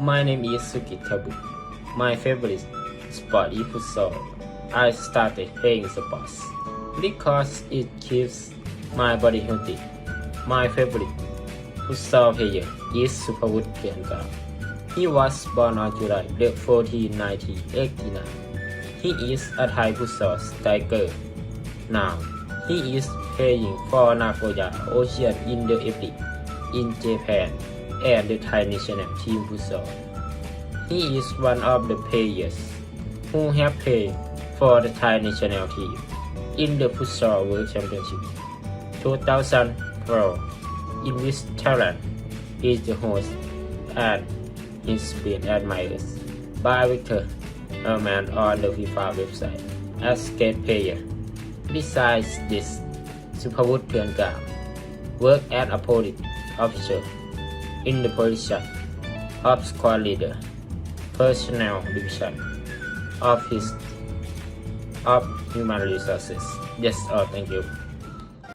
My name is Suki Tabu. My favorite sport is futsal. I started playing sports because it keeps my body healthy. My favorite futsal player is Superwood Pianka. He was born on July 14, 1989. He is a Thai futsal striker. Now, he is playing for Nagoya Ocean in the League in Japan and the Thai national team futsal. He is one of the players who have played for the Thai national team in the Futsal World Championship 2004 in which Thailand is the host and is being admired by Victor Herman on the FIFA website as guest player. Besides this, Superwood Pianka worked as a police officer in the position of squad leader, personnel division, office of human resources. That's all. Oh, thank you.